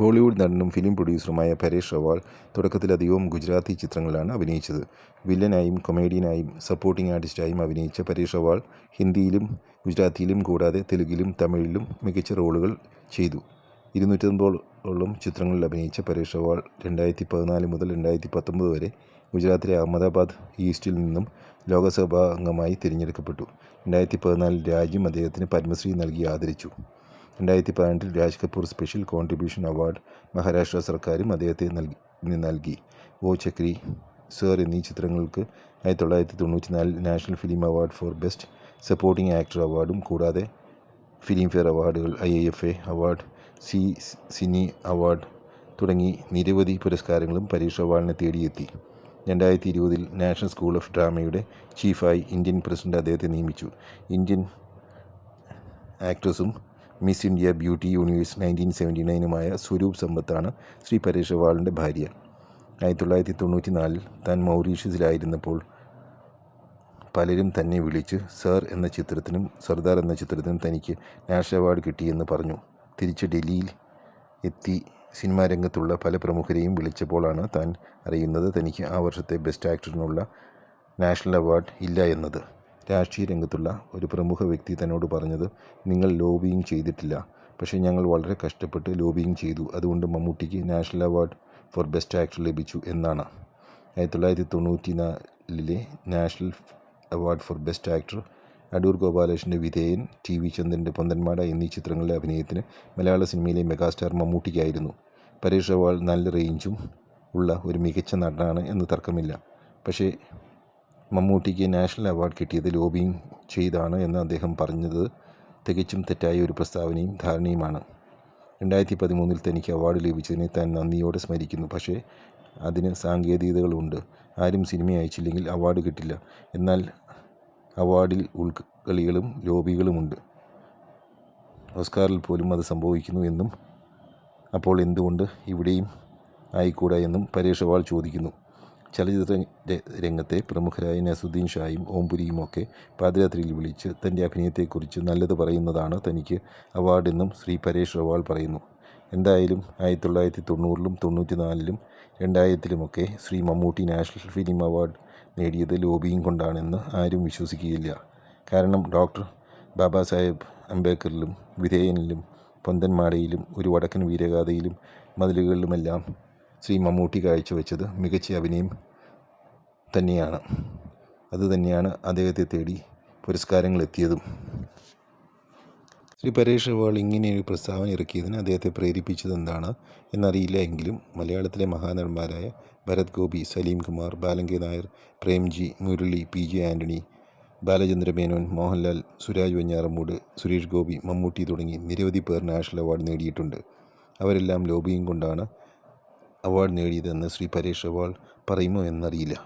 ബോളിവുഡ് നടനും ഫിലിം പ്രൊഡ്യൂസറുമായ പരേഷ് റവാൾ തുടക്കത്തിലധികവും ഗുജറാത്തി ചിത്രങ്ങളിലാണ് അഭിനയിച്ചത്. വില്ലനായും കൊമേഡിയനായും സപ്പോർട്ടിംഗ് ആർട്ടിസ്റ്റായും അഭിനയിച്ച പരേഷ് റവാൾ ഹിന്ദിയിലും ഗുജറാത്തിയിലും കൂടാതെ തെലുങ്കിലും തമിഴിലും മികച്ച റോളുകൾ ചെയ്തു. ഇരുന്നൂറ്റമ്പതോളം ചിത്രങ്ങളിൽ അഭിനയിച്ച പരേഷ് റവാൾ രണ്ടായിരത്തി പതിനാല് മുതൽ രണ്ടായിരത്തി പത്തൊമ്പത് വരെ ഗുജറാത്തിലെ അഹമ്മദാബാദ് ഈസ്റ്റിൽ നിന്നും ലോക്സഭാംഗമായി തിരഞ്ഞെടുക്കപ്പെട്ടു. രണ്ടായിരത്തി പതിനാലിൽ രാജ്യം അദ്ദേഹത്തിന് പത്മശ്രീ നൽകി ആദരിച്ചു. രണ്ടായിരത്തി പതിനെട്ടിൽ Raj Kapoor special contribution award Maharashtra സർക്കാരും അദ്ദേഹത്തെ നൽകി. നൽകി ഓ ചക്രി, സർ എന്നീ ചിത്രങ്ങൾക്ക് ആയിരത്തി തൊള്ളായിരത്തി തൊണ്ണൂറ്റി നാലിൽ national film award for best supporting actor അവാർഡും കൂടാതെ ഫിലിം ഫെയർ അവാർഡുകൾ, I A F A award, Zee cine award തുടങ്ങി നിരവധി പുരസ്കാരങ്ങളും പരീക്ഷ അവാർഡിനെ തേടിയെത്തി. രണ്ടായിരത്തി ഇരുപതിൽ നാഷണൽ സ്കൂൾ ഓഫ് ഡ്രാമയുടെ ചീഫായി ഇന്ത്യൻ പ്രസിഡന്റ് അദ്ദേഹത്തെ നിയമിച്ചു. Indian ആക്ട്രസും miss India beauty universe nineteen seventy നയനുമായ Swaroop സമ്പത്താണ് ശ്രീ പരേഷ് റവാളിന്റെ ഭാര്യ. തൊണ്ണൂറ്റി നാലിൽ താൻ മൗറീഷ്യസിലായിരുന്നപ്പോൾ പലരും തന്നെ വിളിച്ച് സർ എന്ന ചിത്രത്തിനും സർദാർ എന്ന ചിത്രത്തിനും തനിക്ക് നാഷണൽ അവാർഡ് കിട്ടിയെന്ന് പറഞ്ഞു. തിരിച്ച് ഡൽഹിയിൽ എത്തി സിനിമാ രംഗത്തുള്ള പല പ്രമുഖരെയും വിളിച്ചപ്പോഴാണ് താൻ അറിയുന്നത് തനിക്ക് ആ വർഷത്തെ ബെസ്റ്റ് ആക്ടറിനുള്ള നാഷണൽ അവാർഡ് ഇല്ല എന്നത്. രാഷ്ട്രീയ രംഗത്തുള്ള ഒരു പ്രമുഖ വ്യക്തി തന്നോട് പറഞ്ഞത് നിങ്ങൾ ലോബിയിങ് ചെയ്തിട്ടില്ല. പക്ഷേ ഞങ്ങൾ വളരെ കഷ്ടപ്പെട്ട് ലോബിയിങ് ചെയ്തു അതുകൊണ്ട് മമ്മൂട്ടിക്ക് national award for best actor ലഭിച്ചു എന്നാണ്. ആയിരത്തി തൊള്ളായിരത്തി തൊണ്ണൂറ്റി നാലിലെ national award for best actor Adoor ഗോപാലകൃഷ്ണന്റെ Vidheyan, T. V. ചന്ദ്രന്റെ പൊന്തന്മാട എന്നീ ചിത്രങ്ങളിലെ അഭിനയത്തിന് മലയാള സിനിമയിലെ മെഗാസ്റ്റാർ മമ്മൂട്ടിക്കായിരുന്നു. പരേഷ് റവാൾ നല്ല റേഞ്ചും ഉള്ള ഒരു മികച്ച നടനാണ് എന്ന് തർക്കമില്ല. പക്ഷേ മമ്മൂട്ടിക്ക് നാഷണൽ അവാർഡ് കിട്ടിയത് ലോബിയിങ് ചെയ്താണ് എന്ന് അദ്ദേഹം പറഞ്ഞത് തികച്ചും തെറ്റായ ഒരു പ്രസ്താവനയും ധാരണയുമാണ്. രണ്ടായിരത്തി പതിമൂന്നിൽ തനിക്ക് അവാർഡ് ലഭിച്ചതിനെ താൻ നന്ദിയോടെ സ്മരിക്കുന്നു. പക്ഷേ അതിന് സാങ്കേതികതകളുണ്ട്. ആരും സിനിമ അയച്ചില്ലെങ്കിൽ അവാർഡ് കിട്ടില്ല. എന്നാൽ അവാർഡിൽ ഉൾക്കളികളും ലോബികളുമുണ്ട്. ഓസ്കാറിൽ പോലും അത് സംഭവിക്കുന്നു എന്നും അപ്പോൾ എന്തുകൊണ്ട് ഇവിടെയും ആയിക്കൂടാ എന്നും പരേഷ് അവാൾ ചോദിക്കുന്നു. ചലച്ചിത്ര രംഗത്തെ പ്രമുഖരായ നസുദ്ദീൻ ഷായും ഓംപുരിയും ഒക്കെ പാദയാത്രയിൽ വിളിച്ച് തന്റെ അഭിനയത്തെക്കുറിച്ച് നല്ലത് പറയുന്നതാണ് തനിക്ക് അവാർഡെന്നും ശ്രീ പരേഷ് റവാൾ പറയുന്നു. എന്തായാലും ആയിരത്തി തൊള്ളായിരത്തി തൊണ്ണൂറിലും തൊണ്ണൂറ്റിനാലിലും രണ്ടായിരത്തിലുമൊക്കെ Shri Mammootty national film award നേടിയത് ലോബിയും കൊണ്ടാണെന്ന് ആരും വിശ്വസിക്കുകയില്ല. കാരണം ഡോക്ടർ ബാബാ സാഹേബ് അംബേദ്കറിലും വിധേയനിലും പൊന്തന്മാടയിലും ഒരു വടക്കൻ വീരഗാഥയിലും മതിലുകളിലുമെല്ലാം ശ്രീ മമ്മൂട്ടി കാഴ്ചവെച്ചത് മികച്ച അഭിനയം തന്നെയാണ്. അതുതന്നെയാണ് അദ്ദേഹത്തെ തേടി പുരസ്കാരങ്ങളെത്തിയതും. ശ്രീ പരേഷ് ഇങ്ങനെ ഇങ്ങനെയൊരു പ്രസ്താവന ഇറക്കിയതിന് അദ്ദേഹത്തെ പ്രേരിപ്പിച്ചത് എന്താണ് എന്നറിയില്ല എങ്കിലും മലയാളത്തിലെ മഹാനടന്മാരായ Bharat Gopi, Salim Kumar, Balan K Nair, Premji, Murali, P. J. Antony Balachandra Menon, Mohanlal, Suraj Venjaramoodu, Suresh Gopi, Mammootty തുടങ്ങി നിരവധി പേർ നാഷണൽ അവാർഡ് നേടിയിട്ടുണ്ട്. അവരെല്ലാം ലോബിയും കൊണ്ടാണ് അവാർഡ് നേടിയതെന്ന് ശ്രീ പരേഷ് അവാൾ പറയുമോ എന്നറിയില്ല.